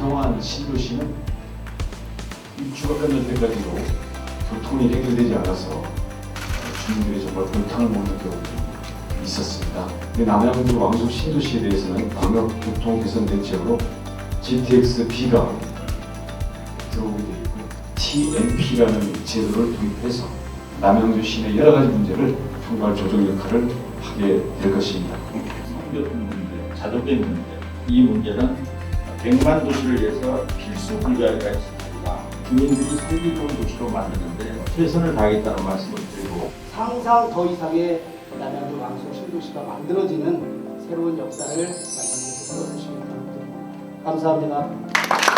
강화한 신도시는 입주가 끝날 때까지도 교통이 해결되지 않아서 주민들이 정말 골탕을 먹는 경우도 있었습니다. 남양주 왕숙 신도시에 대해서는 광역 교통 개선 대책으로 GTX-B가 들어오게 되고 TMP라는 제도를 도입해서 남양주 시내 여러 가지 문제를 총괄 조정 역할을 하게 될 것입니다. 자동차 있는데 이 문제는 100만 도시를 위해서 필수 불가피한 시스템이다. 주민들이 살기 좋은 도시로 만드는데 최선을 다하겠다는 말씀을 드리고 상상 더 이상의 남양주 왕성 신도시가 만들어지는 새로운 역사를 마련해서 열심히 부탁드립니다. 감사합니다.